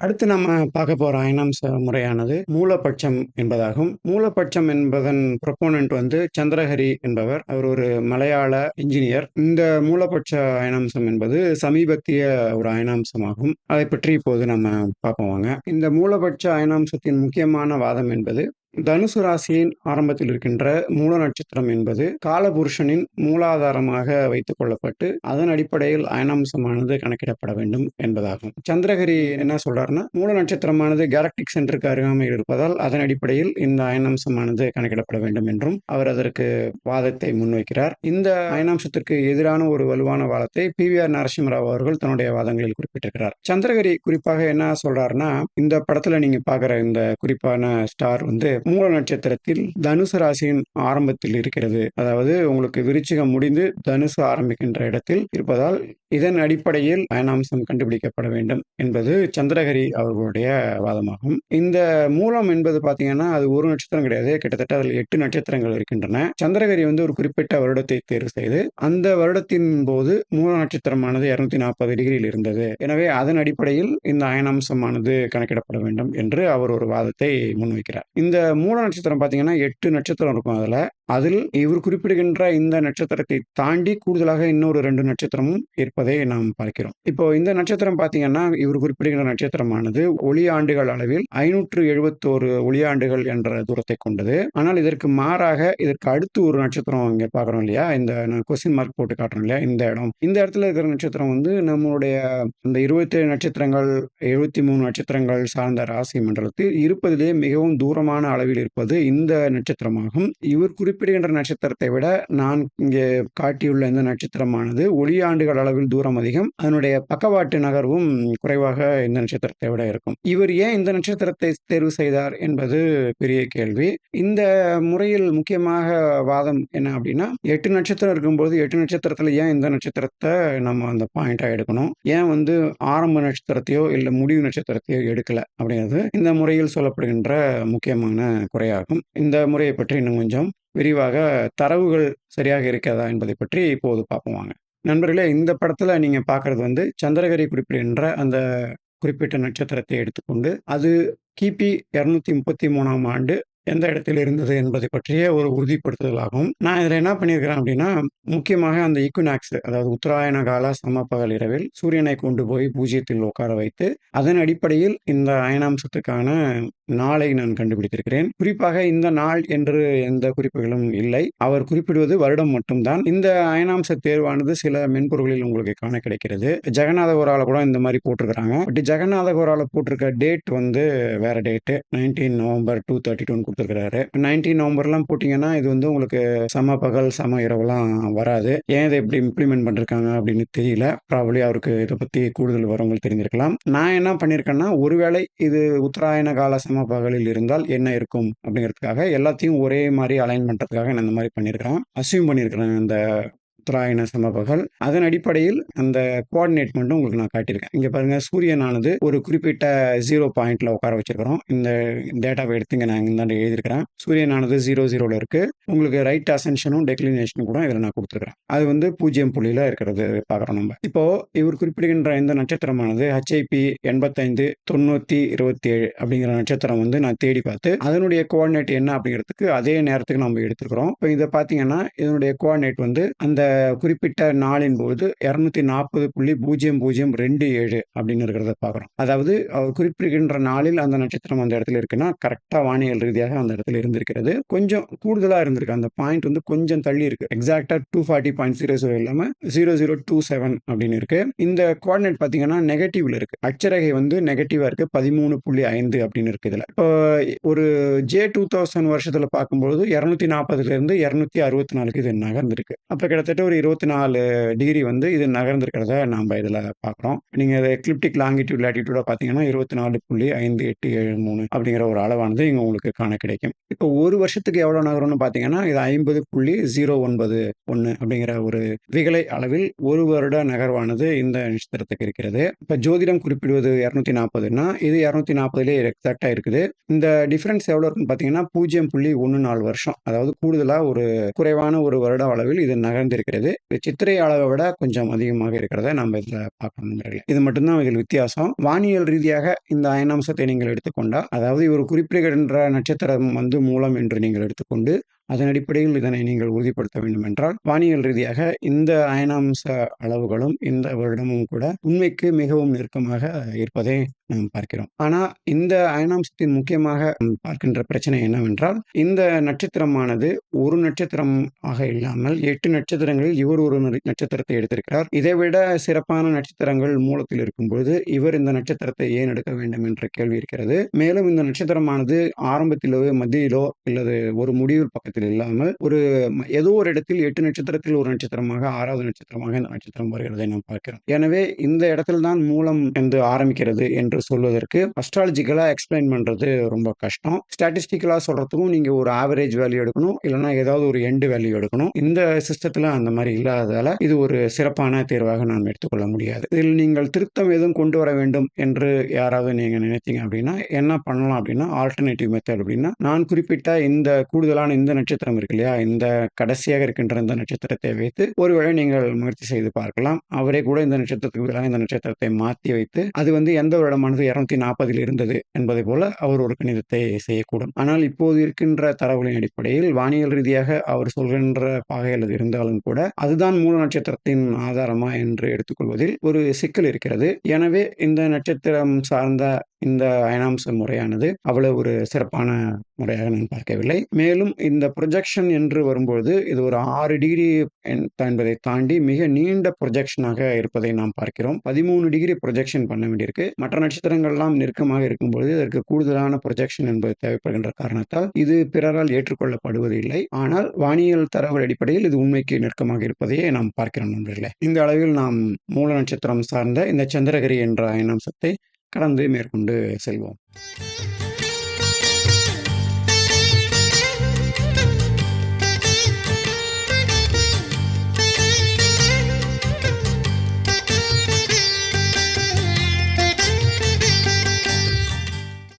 அடுத்து நம்ம பார்க்க போற அயனாம்ச முறையானது மூலபட்சம் என்பதாகும். மூலபட்சம் என்பதன் ப்ரொபோனன்ட் வந்து சந்திரஹரி என்பவர். அவர் ஒரு மலையாள இன்ஜினியர். இந்த மூலபட்ச அயனாம்சம் என்பது சமீபத்திய ஒரு அயனாம்சமாகும். அதை பற்றி இப்போது நம்ம பார்ப்போம் வாங்க. இந்த மூலபட்ச அயனாம்சத்தின் முக்கியமான வாதம் என்பது தனுசு ராசியின் ஆரம்பத்தில் இருக்கின்ற மூல நட்சத்திரம் என்பது காலபுருஷனின் மூலாதாரமாக வைத்துக் கொள்ளப்பட்டு அதன் அடிப்படையில் அயனாம்சமானது கணக்கிடப்பட வேண்டும் என்பதாகும். சந்திரகிரி என்ன சொல்றாருன்னா மூல நட்சத்திரமானது கேலக்டிக் சென்டருக்கு அருகாமையில் இருப்பதால் அதன் அடிப்படையில் இந்த அயனாம்சமானது கணக்கிடப்பட வேண்டும் என்றும் அவர் அதற்கு வாதத்தை முன்வைக்கிறார். இந்த அயனாம்சத்திற்கு எதிரான ஒரு வலுவான வாதத்தை பி வி ஆர் நரசிம்மராவ் அவர்கள் தன்னுடைய வாதங்களில் குறிப்பிட்டிருக்கிறார். சந்திரகிரி குறிப்பாக என்ன சொல்றாருன்னா இந்த படத்துல நீங்க பார்க்குற இந்த குறிப்பான ஸ்டார் வந்து மூல நட்சத்திரத்தில் தனுசு ராசியின் ஆரம்பத்தில் இருக்கிறது. அதாவது உங்களுக்கு விருச்சிகம் முடிந்து தனுசு ஆரம்பிக்கின்ற இடத்தில் இருப்பதால் இதன் அடிப்படையில் அயனாம்சம் கண்டுபிடிக்கப்பட வேண்டும் என்பது சந்திரகரி அவர்களுடைய வாதமாகும். இந்த மூலம் என்பது பார்த்தீங்கன்னா அது ஒரு நட்சத்திரம் கிடையாது. கிட்டத்தட்ட அதில் எட்டு நட்சத்திரங்கள் இருக்கின்றன. சந்திரகரி வந்து ஒரு குறிப்பிட்ட வருடத்தை தேர்வு செய்து அந்த வருடத்தின் போது மூல நட்சத்திரமானது இருநூத்தி நாற்பது டிகிரியில் இருந்தது. எனவே அதன் அடிப்படையில் இந்த அயனாம்சமானது கணக்கிடப்பட வேண்டும் என்று அவர் ஒரு வாதத்தை முன்வைக்கிறார். இந்த மூல நட்சத்திரம் பார்த்தீங்கன்னா எட்டு நட்சத்திரம் இருக்கும் அதில். அதில் இவர் குறிப்பிடுகின்ற இந்த நட்சத்திரத்தை தாண்டி கூடுதலாக இன்னொரு ரெண்டு நட்சத்திரமும் இருப்பதை நாம் பார்க்கிறோம். இப்போ இந்த நட்சத்திரம் பார்த்தீங்கன்னா இவர் குறிப்பிடுகின்ற நட்சத்திரமானது ஒளி ஆண்டுகள் அளவில் ஐநூற்று எழுபத்தோரு ஒளியாண்டுகள் என்ற தூரத்தை கொண்டது. ஆனால் இதற்கு மாறாக இதற்கு அடுத்து ஒரு நட்சத்திரம் இங்கே பார்க்குறோம் இல்லையா? இந்த நான் கொஸ்டின் மார்க் போட்டு காட்டுறோம் இல்லையா? இந்த இடம். இந்த இடத்துல இருக்கிற நட்சத்திரம் வந்து நம்மளுடைய இந்த 27 நட்சத்திரங்கள், 73 நட்சத்திரங்கள் சார்ந்த ராசி மண்டலத்தில் இருப்பதிலேயே மிகவும் தூரமான அளவில் இருப்பது இந்த நட்சத்திரமாகும். இவர் குறிப்பிடுகின்ற நட்சத்திரத்தை விட நான் இங்கே காட்டியுள்ள இந்த நட்சத்திரமானது ஒளியாண்டுகள் அளவில் தூரம் அதிகம். அதனுடைய பக்கவாட்டு நகர்வும் குறைவாக இந்த நட்சத்திரத்தை விட இருக்கும். இவர் ஏன் இந்த நட்சத்திரத்தை தேர்வு செய்தார் என்பது பெரிய கேள்வி. இந்த முறையில் முக்கியமாக வாதம் என்ன அப்படின்னா, எட்டு நட்சத்திரம் இருக்கும்போது எட்டு நட்சத்திரத்துல ஏன் இந்த நட்சத்திரத்தை நம்ம அந்த பாயிண்டா எடுக்கணும்? ஏன் வந்து ஆரம்ப நட்சத்திரத்தையோ, இல்ல முடிவு நட்சத்திரத்தையோ எடுக்கல? அப்படிங்கிறது இந்த முறையில் சொல்லப்படுகின்ற முக்கியமான குறையாகும். இந்த முறையை பற்றி இன்னும் கொஞ்சம் விரிவாக தரவுகள் சரியாக இருக்கிறதா என்பதை பற்றி இப்போது பார்ப்போம் வாங்க. நண்பர்களே இந்த படத்தில் நீங்கள் பார்க்குறது வந்து சந்திரகரி குறிப்பிடுகின்ற அந்த குறிப்பிட்ட நட்சத்திரத்தை எடுத்துக்கொண்டு அது கிபி 233ஆம் ஆண்டு எந்த இடத்தில் இருந்தது என்பதை பற்றிய ஒரு உறுதிப்படுத்துதலாகும். நான் இதில் என்ன பண்ணியிருக்கிறேன் அப்படின்னா, முக்கியமாக அந்த ஈக்வினாக்ஸ் அதாவது உத்தராயண கால சமப்பகல் இரவில் சூரியனை கொண்டு போய் பூஜ்ஜியத்தில் உட்கார வைத்து, அதன் அடிப்படையில் இந்த அயனாம்சத்துக்கான நாளை நான் கண்டுபிடித்திருக்கிறேன். குறிப்பாக இந்த நாள் என்று எந்த குறிப்புகளும் இல்லை. அவர் குறிப்பிடுவது வருடம் மட்டும்தான் இந்த அயனாம்ச தேர்வானது சில மென்பொருள்களில் உங்களுக்கு காண கிடைக்கிறது. ஜெகநாத கோரால கூட இந்த மாதிரி போட்டிருக்கிறாங்க. பட் ஜெகநாத கோரால போட்டிருக்க டேட் வந்து வேற டேட்டு. 19 நவம்பர் 232ன்னு கொடுத்துருக்கிறாரு நைன்டீன் நவம்பர்லாம் போட்டிங்கன்னா இது வந்து உங்களுக்கு சம பகல், சம இரவுலாம் வராது. ஏன் இதை எப்படி இம்ப்ளிமெண்ட் பண்ணிருக்காங்க அப்படின்னு தெரியல. ப்ராபலி அவருக்கு இதை பற்றி கூடுதல் வரவங்களுக்கு தெரிஞ்சிருக்கலாம் நான் என்ன பண்ணியிருக்கேன்னா, ஒருவேளை இது உத்தராயண கால சம பகலில் இருந்தால் என்ன இருக்கும்? அப்படிங்கிறதுக்காக எல்லாத்தையும் ஒரே மாதிரி அலைன் பண்ணுறதுக்காக நான் இந்த மாதிரி பண்ணியிருக்கிறேன். அஸ்யூம் பண்ணியிருக்கிறேன் இந்த உத்தராயண சமபகல். அதன் அடிப்படையில் அந்த கோஆர்டினேட் மட்டும் உங்களுக்கு நான் காட்டியிருக்கேன். இங்க பாருங்க சூரியனானது ஒரு குறிப்பிட்ட ஜீரோ பாயிண்ட்ல உட்கார வச்சிருக்கிறோம். இந்த டேட்டாவை எடுத்து இங்க நான் இந்தாண்ட எழுதியிருக்கிறேன். சூரியனானது 00ல இருக்கு. உங்களுக்கு ரைட் அசென்ஷனும், டெக்ளினேஷனும் கூட இதில் நான் கொடுத்துருக்குறேன் அது வந்து பூஜ்ஜியம் புள்ளியில இருக்கிறது பார்க்குறோம் நம்ம இப்போ இவர் குறிப்பிடுகின்ற இந்த நட்சத்திரமானது ஹெச்ஐபி 85 90 27 அப்படிங்கிற நட்சத்திரம் வந்து நான் தேடி பார்த்து, அதனுடைய கோஆர்டினேட் என்ன அப்படிங்கிறதுக்கு அதே நேரத்துக்கு நம்ம எடுத்துக்கிறோம் இப்போ இதை பார்த்தீங்கன்னா, இதனுடைய கோஆர்டினேட் வந்து அந்த குறிப்பிட்ட நாளின் போது 240.0027 அப்படின்னு இருக்கிறத பார்க்குறோம். அதாவது அவர் குறிப்பிடுகின்ற நாளில் அந்த நட்சத்திரம் அந்த இடத்துல இருக்குன்னா, கரெக்டாக வானியல் ரீதியாக அந்த இடத்துல இருந்திருக்கிறது. கொஞ்சம் கூடுதலாக இருந்திருக்கு. அந்த பாயிண்ட் வந்து கொஞ்சம் தள்ளி இருக்கு. எக்ஸாக்ட்டா 240.00 இல்லாம 0027 அப்படின்னு இருக்கு. இந்த கோஆர்டினேட் பார்த்தீங்கன்னா, நெகட்டிவ்ல இருக்கு. அச்சரகை வந்து நெகட்டிவா இருக்கு. 13.5 அப்படின்னு இருக்கு இதில் இப்போ ஒரு ஜே டூ 2000 வருஷத்துல பார்க்கும்பொழுது 240லிருந்து 264க்கு இது என்ன இருந்திருக்கு அப்போ கிட்டத்தட்ட ஒரு 24 டிகிரி வந்து இது நகர்ந்துருக்கிறத நாம் இதில் பார்க்குறோம். நீங்கள் எக்லிப்டிக் லாங்கிடியூட் லேட்டிட்யூடா பார்த்தீங்கன்னா 24.5873 அப்படிங்கிற ஒரு அளவானது இங்கே உங்களுக்கு காண கிடைக்கும். இப்போ ஒரு வருஷத்துக்கு எவ்வளோ நகரும்னு பார்த்தீங்கன்னா, இது 50.091 அப்படிங்கிற ஒரு விகலை அளவில் ஒரு வருட நகர்வானது இந்த நட்சத்திரத்துக்கு இருக்கிறது. இப்போ ஜோதிடம் குறிப்பிடுவது 240ன்னா, இது இரநூத்தி நாற்பதுலேயே எக்ஸாக்டாக இருக்குது. இந்த டிஃபரன்ஸ் எவ்வளோ இருக்குன்னு பார்த்தீங்கன்னா, 0.14 வருஷம். அதாவது கூடுதலாக ஒரு குறைவான ஒரு வருட அளவில் இது நகர்ந்திருக்கு இருக்கிறது இது சித்திரை அளவை விட கொஞ்சம் அதிகமாக இருக்கிறத நம்ம இதில் பார்க்கணும் நண்பர்களே. இது மட்டும்தான் இதில் வித்தியாசம் வானியல் ரீதியாக இந்த அயனாம்சத்தை நீங்கள் எடுத்துக்கொண்டால் அதாவது ஒரு குறிப்பிடுகின்ற நட்சத்திரம் வந்து மூலம் என்று நீங்கள் எடுத்துக்கொண்டு அதன் அடிப்படையில் இதனை நீங்கள் உறுதிப்படுத்த வேண்டும் என்றால் வானியல் ரீதியாக இந்த அயனாம்ச அளவுகளும் இந்த வருடமும் கூட உண்மைக்கு மிகவும் நெருக்கமாக இருப்பதை நாம் பார்க்கிறோம். ஆனால் இந்த அயனாம்சத்தின் முக்கியமாக பார்க்கின்ற பிரச்சனை என்னவென்றால் இந்த நட்சத்திரமானது ஒரு நட்சத்திரம் ஆக இல்லாமல் எட்டு நட்சத்திரங்களில் இவர் ஒரு நட்சத்திரத்தை எடுத்திருக்கிறார். இதைவிட சிறப்பான நட்சத்திரங்கள் மூலத்தில் இருக்கும்பொழுது இவர் இந்த நட்சத்திரத்தை ஏன் எடுக்க வேண்டும் என்ற கேள்வி இருக்கிறது. மேலும் இந்த நட்சத்திரமானது ஆரம்பத்திலோ மத்தியிலோ அல்லது ஒரு முடிவு பக்கத்தில் இல்லாமல் ஒரு ஏதோ ஒரு இடத்தில் எட்டு நட்சத்திரத்தில் ஒரு நட்சத்திரமாக ஆறாவது நட்சத்திரமாக இந்த நட்சத்திரம் வருகிறதை நாம் பார்க்கிறோம். எனவே இந்த இடத்தில் தான் மூலம் என்று ஆரம்பிக்கிறது என்று சொல்வதற்கு அஸ்ட்ராலஜிக்கலா எக்ஸ்பிளைன் பண்றது ரொம்ப கஷ்டம். ஸ்டாட்டிஸ்டிக்கலா சொல்றதுக்கும் நீங்க ஒரு ஆவரேஜ் வேல்யூ எடுக்கணும் இல்லைன்னா ஏதாவது ஒரு எண்டு வேல்யூ எடுக்கணும். இந்த சிஸ்டத்துல அந்த மாதிரி இல்லாததால இது ஒரு சிறப்பான தேர்வாக நாம் எடுத்துக்கொள்ள முடியாது. இதில் நீங்கள் திருத்தம் எதுவும் கொண்டு வர வேண்டும் என்று யாராவது நீங்க நினைத்தீங்க அப்படின்னா என்ன பண்ணலாம் அப்படின்னா ஆல்டர்னேட்டிவ் மெத்தட் அப்படின்னா நான் குறிப்பிட்ட இந்த கூடுதலான இந்த நட்சத்திரம் இருக்கு இல்லையா? இந்த கடைசியாக இருக்கின்ற இந்த நட்சத்திரத்தை வைத்து ஒருவேளை நீங்கள் முயற்சி செய்து பார்க்கலாம். அவரே கூட இந்த நட்சத்திரத்துக்கு பதிலாக இந்த நட்சத்திரத்தை மாற்றி வைத்து அது வந்து எந்த வருடமானது இருநூத்தி நாற்பதில் இருந்தது என்பதை போல அவர் ஒரு கணிதத்தை செய்யக்கூடும். ஆனால் இப்போது இருக்கின்ற தரவுகளின் அடிப்படையில் வானியல் ரீதியாக அவர் சொல்கின்ற பாகையில் அது இருந்தாலும் கூட அதுதான் மூல நட்சத்திரத்தின் ஆதாரமா என்று எடுத்துக்கொள்வதில் ஒரு சிக்கல் இருக்கிறது. எனவே இந்த நட்சத்திரம் சார்ந்த இந்த அயனாம்ச முறையானது அவ்வளவு ஒரு சிறப்பான முறையாக நான் பார்க்கவில்லை. மேலும் இந்த ப்ரொஜெக்ஷன் என்று வரும்பொழுது இது ஒரு ஆறு டிகிரி என்பதை தாண்டி மிக நீண்ட ப்ரொஜெக்ஷனாக இருப்பதை நாம் பார்க்கிறோம். பதிமூணு டிகிரி ப்ரொஜெக்ஷன் பண்ண வேண்டியிருக்கு. மற்ற நட்சத்திரங்கள்லாம் நெருக்கமாக இருக்கும்பொழுது இதற்கு கூடுதலான ப்ரொஜெக்ஷன் என்பது தேவைப்படுகின்ற காரணத்தால் இது பிறரால் ஏற்றுக்கொள்ளப்படுவது இல்லை ஆனால் வானியல் தரவு அடிப்படையில் இது உண்மைக்கு நெருக்கமாக இருப்பதையே நாம் பார்க்கிறோம் நண்பர்களே. இந்த அளவில் நாம் மூல நட்சத்திரம் சார்ந்த இந்த சந்திரகிரி என்ற அயனாம்சத்தை கலந்து மேற்கொண்டு செல்வோம்.